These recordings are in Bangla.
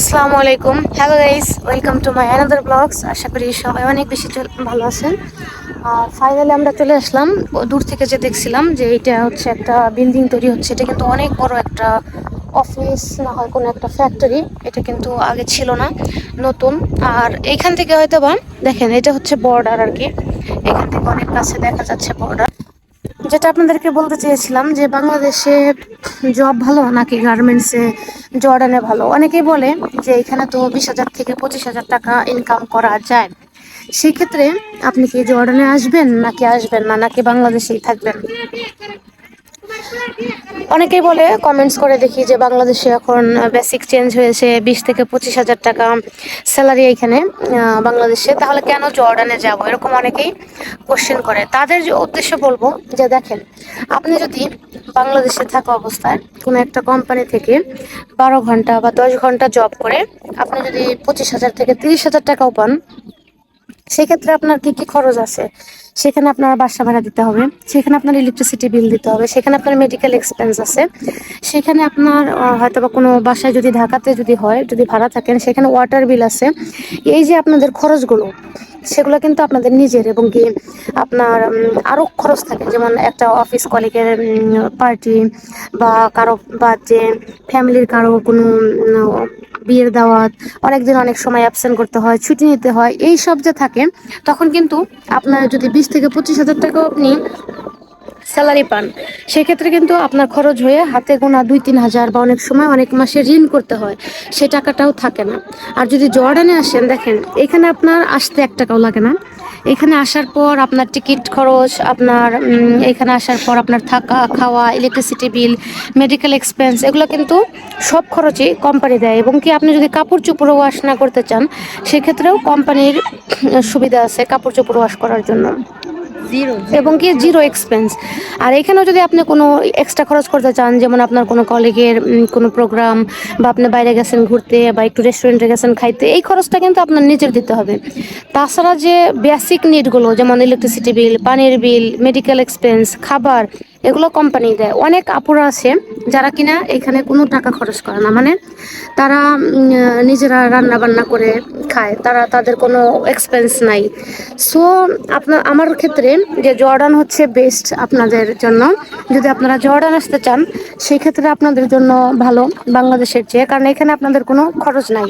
আসসালামু আলাইকুম। Hello guys welcome to my another blogs আশা করি সবাই অনেক বেশি ভালো আছেন। আর ফাইনালি আমরা চলে আসলাম। দূর থেকে যে দেখছিলাম যে এটা হচ্ছে একটা বিল্ডিং তৈরি হচ্ছে। এটা কিন্তু অনেক বড় একটা অফিস না হয় কোনো একটা ফ্যাক্টরি এটা কিন্তু আগে ছিল না, নতুন। আর এইখান থেকে হয়তো বা দেখেন, এটা হচ্ছে বর্ডার আর কি। এখান থেকে অনেক কাছে দেখা যাচ্ছে বর্ডার যেটা আপনাদেরকে বলতে চেয়েছিলাম যে বাংলাদেশে জব ভালো নাকি গার্মেন্টসে জর্ডানে ভালো? অনেকেই বলে যে এখানে তো বিশ হাজার থেকে পঁচিশ হাজার টাকা ইনকাম করা যায়। সেক্ষেত্রে আপনি কি জর্ডানে আসবেন নাকি আসবেন না? নাকি বাংলাদেশেই থাকবেন? অনেকেই বলে কমেন্টস করে দেখি যে বাংলাদেশে এখন বেসিক চেঞ্জ হয়েছে, বিশ থেকে পঁচিশ হাজার টাকা স্যালারি এখানে বাংলাদেশে। তাহলে কেন জর্ডানে যাব? এরকম অনেকেই কোশ্চেন করে। তাদের যে উদ্দেশ্য বলব, যে দেখেন, আপনি যদি বাংলাদেশে থাকা অবস্থায় কোনো একটা কোম্পানি থেকে বারো ঘণ্টা বা দশ ঘণ্টা জব করে, আপনি যদি পঁচিশ হাজার থেকে তিরিশ হাজার টাকাও পান সেক্ষেত্রে আপনার কি কি খরচ আছে? সেখানে আপনার বাসা ভাড়া দিতে হবে, সেখানে আপনার ইলেকট্রিসিটি বিল দিতে হবে, সেখানে আপনার মেডিকেল এক্সপেন্স আছে, সেখানে আপনার হয়তো বা কোনো বাসায় যদি ঢাকাতে যদি হয়, যদি ভাড়া থাকেন সেখানে ওয়াটার বিল আছে। এই যে আপনাদের খরচগুলো সেগুলো কিন্তু আপনাদের নিজের এবং কি আপনার আরও খরচ থাকে। যেমন একটা অফিস কলিগের পার্টি বা কারও, বা যে ফ্যামিলির কারও কোনো বিয়ের দাওয়াত, অনেকদিন অনেক সময় অ্যাবসেন্ট করতে হয়, ছুটি নিতে হয় এই সব যে থাকে, তখন কিন্তু আপনার যদি বিশ থেকে পঁচিশ হাজার টাকাও আপনি স্যালারি পান। সেক্ষেত্রে কিন্তু আপনার খরচ হয়ে হাতে গোনা দুই, তিন হাজার বা অনেক সময় অনেক মাসে ঋণ করতে হয়, সে টাকাটাও থাকে না। আর যদি জর্ডানে আসেন, দেখেন, এখানে আপনার আসতে এক টাকাও লাগে না। এখানে আসার পর আপনার টিকিট খরচ, আপনার এখানে আসার পর আপনার থাকা, খাওয়া ইলেকট্রিসিটি বিল মেডিকেল এক্সপেন্স এগুলো কিন্তু সব খরচই কোম্পানি দেয়। এবং কি আপনি যদি কাপড় চোপড় ওয়াশ না করতে চান, সেক্ষেত্রেও কোম্পানির সুবিধা আছে কাপড় চোপড় ওয়াশ করার জন্য। এবং কি জিরো এক্সপেন্স আর এখানেও যদি আপনি কোনো এক্সট্রা খরচ করতে চান, যেমন আপনার কোনো কলেজের কোনো প্রোগ্রাম বা আপনি বাইরে গেছেন ঘুরতে বা একটু রেস্টুরেন্টে গেছেন খাইতে, এই খরচটা কিন্তু আপনার নিজের দিতে হবে। তাছাড়া যে বেসিক নিডগুলো যেমন ইলেকট্রিসিটি বিল পানির বিল মেডিকেল এক্সপেন্স খাবার এগুলো কোম্পানি দেয়। অনেক আপুরা আছে যারা কিনা এখানে কোনো টাকা খরচ করে না। মানে তারা নিজেরা রান্না বান্না করে খায়। তারা তাদের কোনো এক্সপেন্স নাই। সো আপনার আমার ক্ষেত্রে যে জর্ডান হচ্ছে বেস্ট আপনাদের জন্য, যদি আপনারা জর্ডান আসতে চান সেই ক্ষেত্রে আপনাদের জন্য ভালো বাংলাদেশের চেয়ে। কারণ এখানে আপনাদের কোনো খরচ নাই।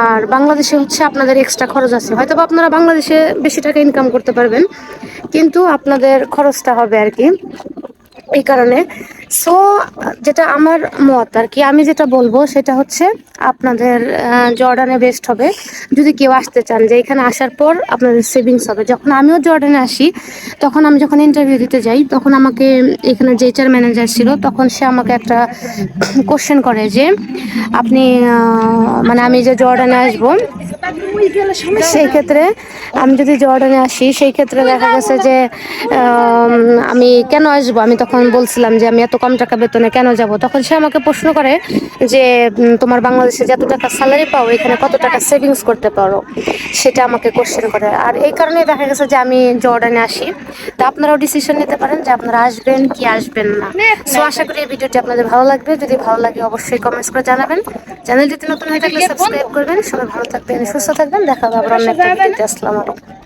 আর বাংলাদেশে হচ্ছে আপনাদের এক্সট্রা খরচ আছে। হয়তো আপনারা বাংলাদেশে বেশি টাকা ইনকাম করতে পারবেন, কিন্তু আপনাদের খরচটা হবে আর কি। এই কারণে। সো যেটা আমার মত আর কি, আমি যেটা বলব সেটা হচ্ছে আপনাদের জর্ডানে বেস্ট হবে। যদি কেউ আসতে চান যে এখানে আসার পর আপনাদের সেভিংস হবে। যখন আমিও জর্ডানে আসি, তখন আমি যখন ইন্টারভিউ দিতে যাই, তখন আমাকে এখানে যে এইচআর ম্যানেজার ছিল, তখন সে আমাকে একটা কোশ্চেন করে যে, আপনি মানে আমি যে জর্ডানে আসব সেই ক্ষেত্রে আমি যদি জর্ডানে আসি, সেই ক্ষেত্রে দেখা গেছে যে, আমি কেন আসব? আমি তখন বলছিলাম যে, আমি এত কম টাকা বেতনে কেন যাব? তখন সে আমাকে প্রশ্ন করে যে তোমার বাংলাদেশে যত টাকা স্যালারি পাও, এখানে কত টাকা সেভিংস করতে পারো? সেটা আমাকে কোশ্চেন করে। আর এই কারণে দেখা গেছে যে, আমি জর্ডানে আসি। তা আপনারাও ডিসিশন নিতে পারেন যে, আপনারা আসবেন কি আসবেন না। সো আশা করি এই ভিডিওটি আপনাদের ভালো লাগবে। যদি ভালো লাগে, অবশ্যই কমেন্টস করে জানাবেন। চ্যানেলটিতে নতুন হয়ে থাকলে সাবস্ক্রাইব করবেন। সবাই ভালো থাকবেন সুস্থ থাকবেন দেখা হবে আবার অন্য একটা ভিডিওতে আসসালামু আলাইকুম